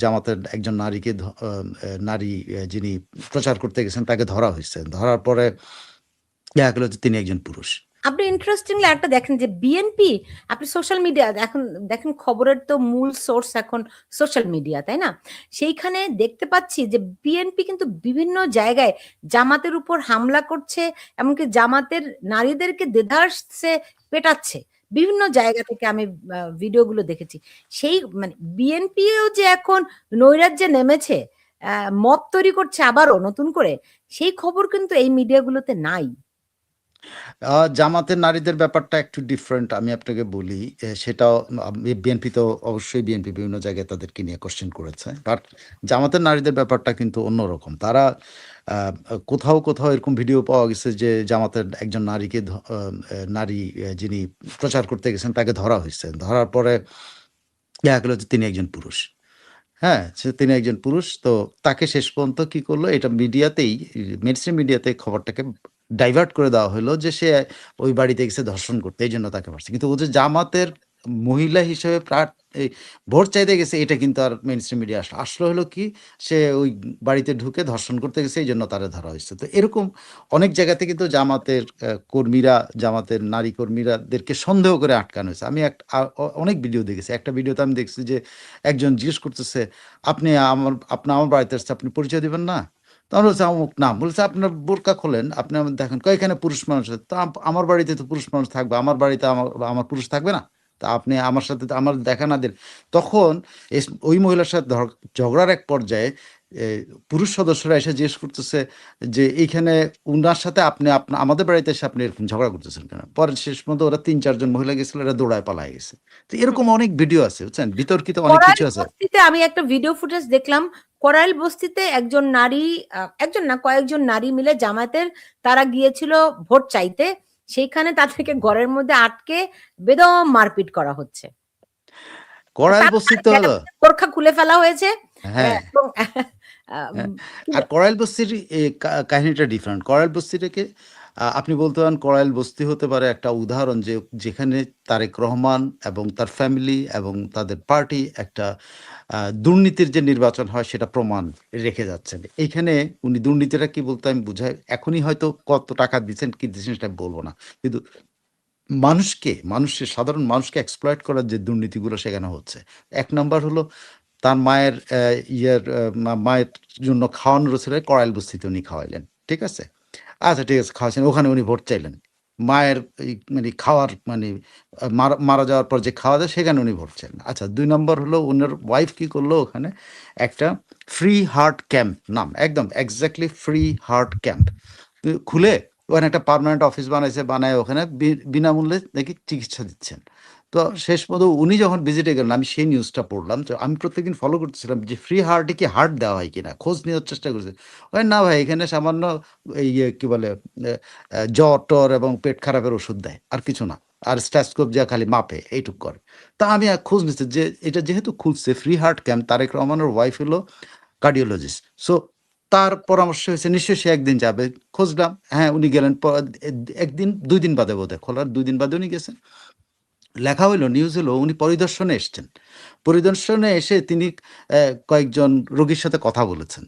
জামাতের একজন নারীকে নারী যিনি প্রচার করতে গেছেন, তাকে ধরা হয়েছে। ধরার পরে দেখা গেল যে তিনি একজন পুরুষ। আপনি ইন্টারেস্টিংলি একটা দেখেন যে বিএনপি আপনি সোশ্যাল মিডিয়া এখন দেখেন খবরের তো মূল সোর্স এখন সোশ্যাল মিডিয়া তাই না? সেইখানে দেখতে পাচ্ছি যে বিএনপি কিন্তু বিভিন্ন জায়গায় জামাতের উপর হামলা করছে, এমনকি জামাতের নারীদেরকে দেদারসে পেটাচ্ছে। বিভিন্ন জায়গা থেকে আমি ভিডিওগুলো দেখেছি। সেই মানে বিএনপিও যে এখন নৈরাজ্যে নেমেছে মত তৈরি করছে আবারও নতুন করে, সেই খবর কিন্তু এই মিডিয়াগুলোতে নাই। জামাতের নারীদের ব্যাপারটা একটু ডিফারেন্ট আমি আপনাকে বলি। সেটাও বিএনপি তো অবশ্যই বিএনপি বিভিন্ন জায়গায় তাদেরকে নিয়ে কোশ্চেন করেছে। বাট জামাতের নারীদের ব্যাপারটা কিন্তু অন্যরকম। তারা কোথাও কোথাও এরকম ভিডিও পাওয়া গেছে যে, জামাতের একজন নারীকে নারী যিনি প্রচার করতে গেছেন, তাকে ধরা হয়েছে। ধরার পরে দেখা গেল যে তিনি একজন পুরুষ। হ্যাঁ তিনি একজন পুরুষ। তো তাকে শেষ পর্যন্ত কি করল? এটা মিডিয়াতেই মেডিসিন মিডিয়াতে খবরটাকে ডাইভার্ট করে দেওয়া হলো যে সে ওই বাড়িতে গেছে ধর্ষণ করতে, এই জন্য তাকে মারছে। কিন্তু ও যে জামাতের মহিলা হিসেবে ভোট চাইতে গেছে, এটা কিন্তু আর মেনস্ট্রিম মিডিয়া আসলো। আসলো হলো কি, সে ওই বাড়িতে ঢুকে ধর্ষণ করতে গেছে, এই জন্য তারা ধরা হয়েছে। তো এরকম অনেক জায়গাতে কিন্তু জামাতের কর্মীরা, জামাতের নারী কর্মীরাদেরকে সন্দেহ করে আটকানো হয়েছে। আমি অ- অনেক ভিডিও দেখেছি। একটা ভিডিওতে আমি দেখছি যে একজন জিজ্ঞেস করতেছে, আপনি আমার আপনি, আমার বাড়িতে আসছে আপনি পরিচয় দিবেন না? তখন বলছে অমুক নাম। বলছে আপনার বোরকা খোলেন আপনি আমার দেখেন পুরুষ মানুষ তো আমার বাড়িতে তো পুরুষ মানুষ থাকবে আমার বাড়িতে আমার আমার পুরুষ থাকবে না। তা আপনি আমার সাথে আমার দেখা না দেন। তখন ওই মহিলার সাথে ঝগড়ার এক পর্যায়ে পুরুষ সদস্যরা এসে জিজ্ঞেস করতেছে যে এইখানে উনার সাথে আপনি আপনা আমাদের বাড়িতে এসে আপনি এরকম ঝগড়া করতেছেন কেন? পরে শেষ পর্যন্ত ওরা তিন চারজন মহিলা গেছিল এরা দৌড়ায় পালায় গেছে। তো এরকম অনেক ভিডিও আছে বুঝছেন? বিতর্কিত অনেক কিছু আছে। আমি একটা ভিডিও ফুটেজ দেখলাম করাইল বস্তিতে একজন নারী একজন না কয়েকজন নারী মিলে জামাতের তারা গিয়েছিল ভোট চাইতে। সেইখানে তাদেরকে ঘরের মধ্যে আটকে বেদম মারপিট করা হচ্ছে। করাইল বস্তিতে হলো পরীক্ষা খুলে ফেলা হয়েছে। হ্যাঁ। হ্যাঁ। আর করাইল বস্তির কাহিনীটা ডিফারেন্ট করাইল বস্তিটাকে আপনি বলতে পারেন করাইল বস্তি হতে পারে একটা উদাহরণ যে যেখানে তারেক রহমান এবং তার ফ্যামিলি এবং তাদের পার্টি একটা দুর্নীতির যে নির্বাচন হয় সেটা প্রমাণ রেখে যাচ্ছেন। এইখানে উনি দুর্নীতিটা কি বলতে আমি বুঝাই, এখনই হয়তো কত টাকা দিচ্ছেন কি দিচ্ছেন সেটা বলব না। কিন্তু মানুষকে, মানুষের, সাধারণ মানুষকে এক্সপ্লয়েট করার যে দুর্নীতিগুলো সেখানে হচ্ছে। এক নাম্বার হলো তার মায়ের ইয়ের মায়ের জন্য খাওয়ানোর ছিল করাইল বস্তিতে উনি খাওয়াইলেন। ঠিক আছে? আচ্ছা ঠিক আছে খাওয়াচ্ছেন ওখানে উনি ভোট চাইলেন। মায়ের মানে খাওয়ার মানে মারা যাওয়ার পর যে খাওয়া যায় সেখানে উনি ভোট চাইলেন। আচ্ছা দুই নম্বর হলো উনার ওয়াইফ কি করল ওখানে? একটা ফ্রি হার্ট ক্যাম্প নাম, একদম এক্স্যাক্টলি ফ্রি হার্ট ক্যাম্প খুলে ওখানে একটা পার্মানেন্ট অফিস বানাইছে, বানায় ওখানে বিনামূল্যে নাকি চিকিৎসা দিচ্ছেন। তো শেষ পর্যন্ত উনি যখন ভিজিটে গেলেন, আমি সেই নিউজটা পড়লাম, তো আমি প্রত্যেকদিন ফলো করতেছিলাম যে ফ্রি হার্টে কি হার্ট দেওয়া হয় কিনা, খোঁজ নেওয়ার চেষ্টা করছে ওই না ভাই, এখানে সামান্য এই কি বলে জ্বর টর এবং পেট খারাপের ওষুধ দেয়, আর কিছু না, আর স্ট্যাস্কোপ যা খালি মাপে, এইটুক করে। তা আমি খোঁজ নিচ্ছি যে এটা যেহেতু খুলছে ফ্রি হার্ট ক্যাম্প তারেক রহমানের ওয়াইফ হলো কার্ডিওলজিস্ট সো তার পরামর্শ হয়েছে নিশ্চয়ই সে একদিন যাবে খুঁজলাম হ্যাঁ উনি গেলেন একদিন, দুই দিন বাদে বোধহয়, খোলার দুই দিন বাদে উনি গেছেন। লেখা হইল নিউজ হলো উনি পরিদর্শনে এসছেন। পরিদর্শনে এসে তিনি কয়েকজন রোগীর সাথে কথা বলেছেন।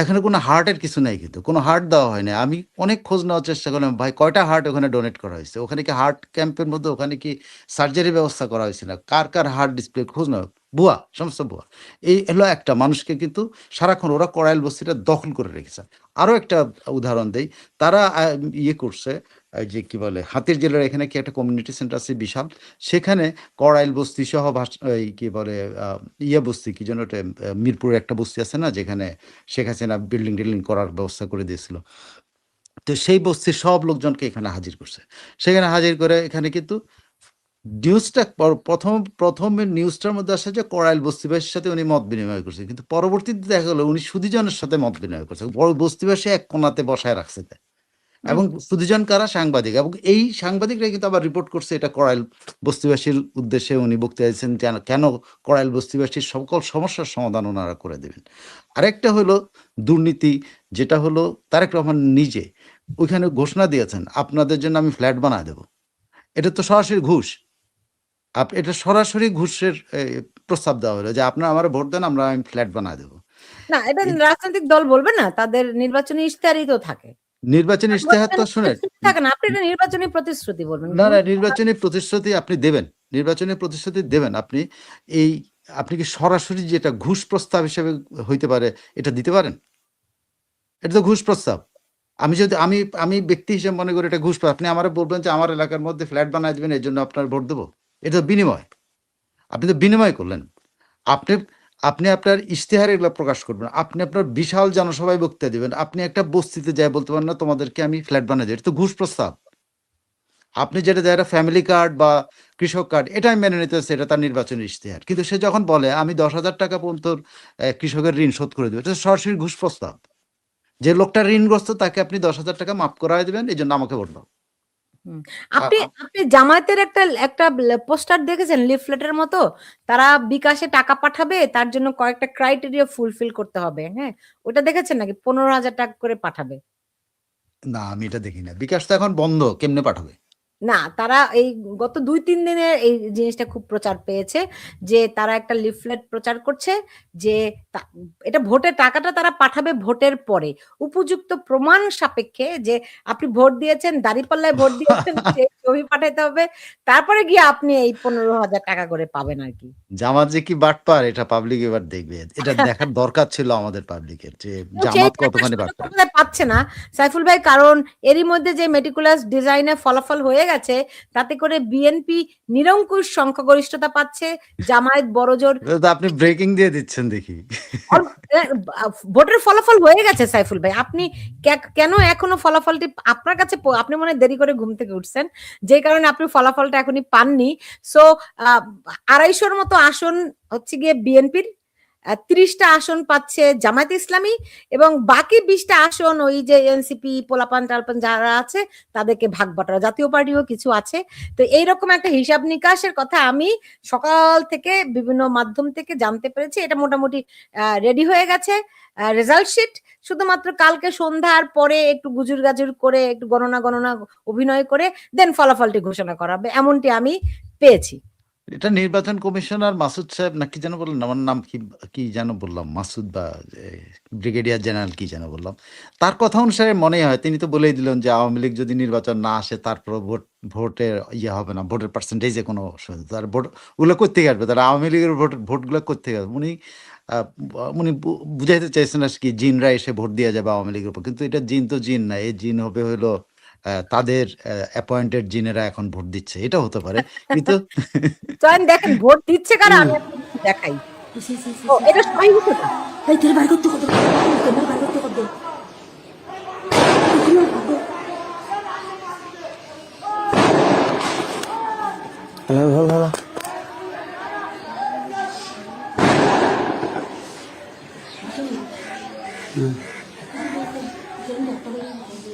এখানে কোনো হার্টের কিছু নাই কিন্তু, কোনো হার্ট দেওয়া হয় না আমি অনেক খোঁজ নেওয়ার চেষ্টা করলাম, ভাই, কয়টা হার্ট ওখানে ডোনেট করা হয়েছে? ওখানে কি হার্ট ক্যাম্পের মধ্যে, ওখানে কি সার্জারি ব্যবস্থা করা হয়েছে না? কার কার হার্ট ডিসপ্লে খোঁজ না ভুয়া সমস্ত ভুয়া এই হলো একটা মানুষকে কিন্তু সারাক্ষণ ওরা করাইল বস্তিটা দখল করে রেখেছে। আরও একটা উদাহরণ দেই তারা ইয়ে করছে যে কি বলে হাতির জেলার এখানে কি একটা কমিউনিটি সেন্টার আছে বিশাল? সেখানে করাইল বস্তি সহ এই কি বলে ইয়ে বস্তি কি যেন ওটা, আহ, মিরপুরে একটা বস্তি আছে না যেখানে শেখ হাসিনা বিল্ডিং টিল্ডিং করার ব্যবস্থা করে দিয়েছিল। তো সেই বস্তির সব লোকজনকে এখানে হাজির করছে। সেখানে হাজির করে এখানে কিন্তু নিউজটা প্রথম প্রথম নিউজটার মধ্যে আসে যে করাইল বস্তিবাসীর সাথে উনি মত বিনিময় করছে। কিন্তু পরবর্তীতে দেখা গেলো উনি সুদীজনের সাথে মত বিনিময় করছে। বড় বস্তিবাসী এক কোনাতে বসায় রাখছে এবং সুদীজন কারা? সাংবাদিক। এবং এই সাংবাদিকরা কিন্তু আবার রিপোর্ট করছে এটা করাইল বস্তিবাসীর উদ্দেশ্যে উনি বক্তৃতা দিয়েছেন কেন কেন করাইল বস্তিবাসীর সকল সমস্যার সমাধান ওনারা করে দেবেন। আরেকটা হলো দুর্নীতি যেটা হলো তারেক রহমান নিজে ওইখানে ঘোষণা দিয়েছেন আপনাদের জন্য আমি ফ্ল্যাট বানায় দেব। এটা তো সরাসরি ঘুষ। এটা সরাসরি ঘুষের প্রস্তাব দেওয়া হলো যে, "আপনারা আমারে ভোট দেন, আমরা আমি ফ্ল্যাট বানায় দেবো না, এটা রাজনৈতিক দল বলবে না। তাদের নির্বাচনী ইশতেহারই তো থাকে। নির্বাচনী ইশতেহার তো শুনেন প্রতিশ্রুতি থাকে না। আপনি এটা নির্বাচনী প্রতিশ্রুতি বলবেন। না, না নির্বাচনী প্রতিশ্রুতি আপনি দেবেন। নির্বাচনী প্রতিশ্রুতি দেবেন। আপনি এই আপনি কি সরাসরি যেটা ঘুষ প্রস্তাব হিসেবে হইতে পারে, এটা দিতে পারেন? এটা তো ঘুষ প্রস্তাব। আমি যদি আমি আমি ব্যক্তি হিসেবে মনে করি এটা ঘুষ প্রস্তাব। আপনি আমারে বলবেন যে, "আমার এলাকার মধ্যে ফ্ল্যাট বানায় দিবেন, এজন্য আপনার ভোট দেব।" এটা তো বিনিময়। আপনি তো বিনিময় করলেন। আপনি আপনি আপনার ইশতেহার এগুলো প্রকাশ করবেন। আপনি আপনার বিশাল জনসভায় বক্তৃতা দেবেন আপনি একটা বস্তিতে যাই বলতে পারেন না, "তোমাদেরকে আমি ফ্ল্যাট বানিয়ে দেব।" এটা তো ঘুষ প্রস্তাব। আপনি যেটা একটা ফ্যামিলি কার্ড বা কৃষক কার্ড, এটা আমি মেনে নিতেছি, এটা তার নির্বাচনী ইশতেহার। কিন্তু সে যখন বলে, "আমি ৳১০,০০০ পর্যন্ত কৃষকের ঋণ শোধ করে দেব।" এটা সরাসরি ঘুষ প্রস্তাব। যে লোকটা ঋণগ্রস্ত তাকে আপনি ৳১০,০০০ মাফ করায় দিবেন, এজন্য আমাকে ভোট দাও। হুম। আ আপনি আপনি জামায়াতের একটা একটা পোস্টার দেখেছেন লিফলেটের মতো? তারা বিকাশে টাকা পাঠাবে, তার জন্য কয়েকটা ক্রাইটেরিয়া ফুলফিল করতে হবে। হ্যাঁ? ওটা দেখেছেন নাকি? ৳১৫,০০০ করে পাঠাবে। না, আমি এটা দেখি না। বিকাশ তো এখন বন্ধ। কেমনে পাঠাবে? না, তারা এই গত ২-৩ দিনে এই জিনিসটা খুব প্রচার পেয়েছে যে, তারা একটা লিফলেট প্রচার করছে যে, এটা ভোটের টাকাটা তারা পাঠাবে ভোটের পরে। উপযুক্ত প্রমাণ সাপেক্ষে যে, আপনি ভোট দিয়েছেন, দাঁড়িপাল্লায় ভোট দিয়েছেন, সেই ছবি পাঠাইতে হবে। তারপরে গিয়ে আপনি এই ৳১৫,০০০ করে পাবেন আরকি। জামাত যে কি বাটপার, এটা পাবলিক এবার দেখবে। এটা দেখার দরকার ছিল আমাদের পাবলিকের যে, জামাত কতখানি বাটপার। পাচ্ছে না সাইফুল ভাই। কারণ এরই মধ্যে যে মেটিকুলাস ডিজাইন ফলাফল হয়ে গেছে, তাতে করে বিএনপি নিরঙ্কুশ সংখ্যাগরিষ্ঠতা পাচ্ছে। জামায়াত বড়জোর আপনি ব্রেকিং দিয়ে দিচ্ছেন দেখি। ভোটের ফলাফল হয়ে গেছে সাইফুল ভাই। আপনি কেন এখনও ফলাফলটি আপনার কাছে আপনি মনে হয় দেরি করে ঘুম থেকে উঠছেন। যে কারণে আপনি ফলাফলটা এখনই পাননি। সো আ ২৫০ মতো আসন হচ্ছে গিয়ে বিএনপির। আ ৩০ টা আসন পাচ্ছে জামায়াতে ইসলামী এবং বাকি বিশটা আসন ওই যে এনসিপি, পোলাপান-টালপান যারা আছে তাদেরকে ভাগ বাটোয়ারা। জাতীয় পার্টিও কিছু আছে। তো এইরকম একটা হিসাব নিকাশের কথা আমি সকাল থেকে বিভিন্ন মাধ্যম থেকে জানতে পেরেছি। এটা মোটামুটি রেডি হয়ে গেছে। রেজাল্ট শিট শুধুমাত্র কালকে সন্ধ্যার পরে একটু গুজুর-গাজুর করে, একটু গণনা, গণনা অভিনয় করে দেন ফলাফলটি ঘোষণা করা হবে। এমনটি আমি পেয়েছি। এটা নির্বাচন কমিশনার মাসুদ সাহেব না কি যেন বললেন? আমার নাম কি কি যেন বললাম? মাসুদ বা ব্রিগেডিয়ার জেনারেল কি যেন বললাম? তার কথা অনুসারে মনেই হয় তিনি তো বলেই দিলেন যে, আওয়ামী লীগ যদি নির্বাচন না আসে তারপরেও ভোট ভোটের ইয়ে হবে না। ভোটের পার্সেন্টেজে কোনো তার ভোট ওগুলো কোত্থেকে আসবে? তাহলে আওয়ামী লীগের ভোট ভোটগুলো করতে আসবে? উনি উনি বুঝাইতে চাইছেন আর কি জিনরা এসে ভোট দিয়ে যাবে আওয়ামী লীগের উপর। কিন্তু এটা জিন তো জিন না। এই জিন হবে হইল আ তাদের অ্যাপয়েন্টেড জিনেরা এখন ভোট দিচ্ছে। এটা হতে পারে। কিন্তু দেখেন ভোট দিচ্ছে কারা আমি দেখাই। ও এটা। এই তেল বার করতে কত তেল বার করতে কত হ্যালো হ্যালো হ্যালো নেটের ব্যাক মাঙ্গে বলি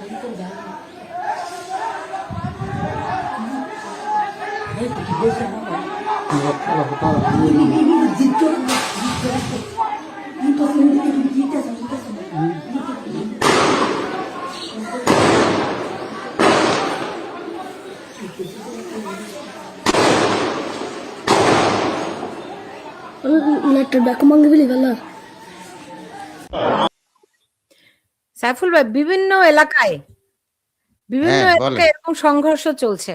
গেল সাইফুল ভাই বিভিন্ন এলাকায় বিভিন্ন হ্যাঁ, বলেন। এরকম সংঘর্ষ চলছে।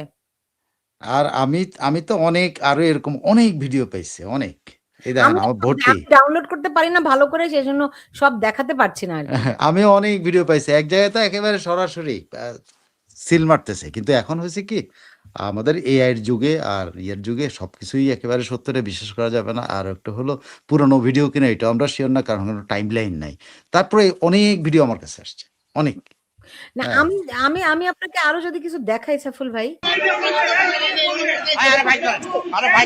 আর আমি আমি তো অনেক আরও এরকম অনেক ভিডিও পাইছি। অনেক। এই দেখেন আমি আমার ভর্তি। ডাউনলোড করতে পারি না ভালো করে সেজন্য সব দেখাতে পারছি না আরকি। আমি অনেক ভিডিও পাইছি। এক জায়গায় তো একেবারে সরাসরি আ সিল মারতেছে। কিন্তু এখন হইছে কি? আমাদের এআই এর যুগে আর ইয়ের যুগে সবকিছুই একেবারে সত্যটা বিশ্বাস করা যাবে না। আর একটা হলো পুরানো ভিডিও কিনা এটাও আমরা শিওর না কারণ কোনো টাইমলাইন নাই। তারপরে অনেক ভিডিও আমার কাছে আসছে। অনেক। না হ্যাঁ। আমি আমি আমি আপনাকে আরও যদি কিছু দেখাই সাফুল ভাই। আরে ভাই আরে ভাই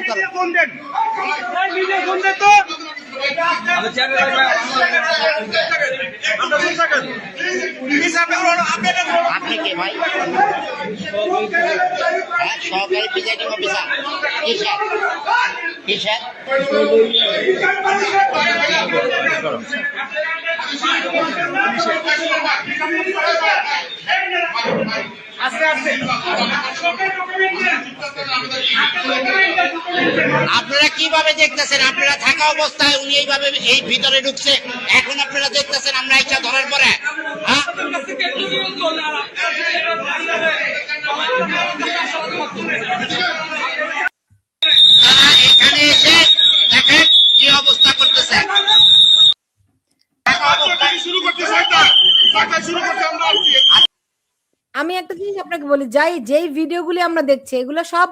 আপনি কে ভাই? হ্যাঁ সহকারী প্রিজাইডিং অফিসার। কিসের কিসের আজকে আপনারা কীভাবে দেখতেছেন? আপনারা থাকা অবস্থায় উনি এইভাবে এই ভিতরে ঢুকছে। এখন আপনারা দেখতেছেন আমরা ইচ্ছা ধরার পরে। হ্যাঁ? তারা এখানে এসে দেখেন কি অবস্থা করতেছে থাকা অবস্থায় শুরু করতে সরকার সরকার শুরু করতে আমরা আসছি আমি একটা জিনিস আপনাকে বলি যাই যেই ভিডিওগুলি আমরা দেখছি এগুলো সব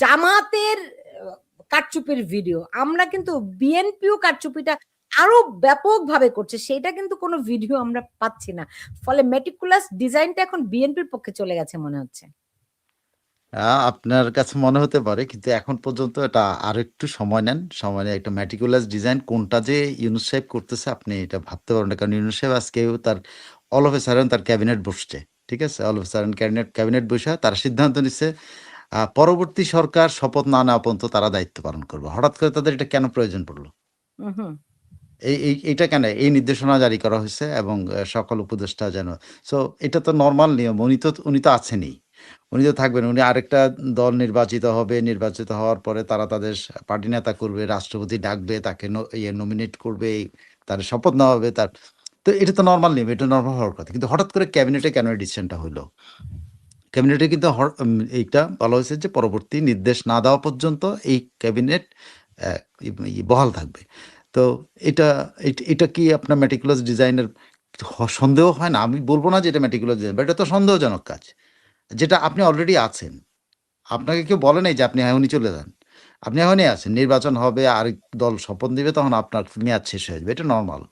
জামাতের আহ, কারচুপির ভিডিও। আমরা কিন্তু বিএনপিও কারচুপিটা আরও ব্যাপকভাবে করছে সেটা কিন্তু কোনো ভিডিও আমরা পাচ্ছি না। ফলে মেটিকুলাস ডিজাইনটা এখন বিএনপির পক্ষে চলে গেছে মনে হচ্ছে। আপনার কাছে মনে হতে পারে কিন্তু এখন পর্যন্ত এটা আর একটু সময় নেন সময় নিয়ে একটা ম্যাটিকুলাস ডিজাইন কোনটা যে ইউনুস সাহেব করতেছে আপনি এটা ভাবতে পারেন কারণ ইউনুস সাহেব আজকেও তার অল অফ এ সাডেন তার ক্যাবিনেট বসছে। ঠিক আছে? অল সাডেন ক্যাবিনেট ক্যাবিনেট বসে তারা সিদ্ধান্ত নিচ্ছে পরবর্তী সরকার শপথ না নেওয়া পর্যন্ত তারা দায়িত্ব পালন করবে। হঠাৎ করে তাদের এটা কেন প্রয়োজন পড়ল? এই এই এটা কেন? এই নির্দেশনা জারি করা হয়েছে এবং সকল উপদেষ্টা যেন সো এটা তো নর্মাল নিয়ম উনি তো উনি তো আছেনই। উনি তো থাকবেন উনি আরেকটা দল নির্বাচিত হবে নির্বাচিত হওয়ার পরে তারা তাদের পার্টি নেতা করবে রাষ্ট্রপতি ডাকবে তাকে ইয়ে নমিনেট করবে তার শপথ নেওয়া হবে তার তো এটা তো নর্মাল নিয়ম এটা নর্মাল হওয়ার কথা। কিন্তু হঠাৎ করে ক্যাবিনেটে কেন এই ডিসিশনটা হলো ক্যাবিনেটে কিন্তু এইটা বলা হয়েছে যে পরবর্তী নির্দেশ না দেওয়া পর্যন্ত এই ক্যাবিনেট বহাল থাকবে। তো এটা এট- কি আপনার মেটিকুলাস ডিজাইনের সন্দেহ হয় না? আমি বলব না যে এটা মেটিকুলাস ডিজাইন বাট এটা তো সন্দেহজনক কাজ। যেটা আপনি অলরেডি আছেন। আপনাকে কেউ বলে নাই যে আপনি এখনই চলে যান। আপনি এখনই আছেন, নির্বাচন হবে, আরেক দল শপথ দিবে তখন আপনার মেয়াদ শেষ হয়ে যাবে। এটা নর্মাল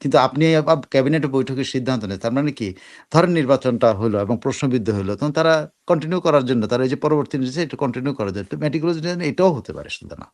কিন্তু আপনি ক্যাবিনেট বৈঠকের সিদ্ধান্ত নেন। তার মানে কি? ধরেন নির্বাচনটা হলো এবং প্রশ্নবিদ্ধ হলো, তখন তারা কন্টিনিউ করার জন্য, তারা এই যে পরবর্তী নির্দেশে এটা কন্টিনিউ করার জন্য ডিজাইন এটাও হতে পারে শুধু না।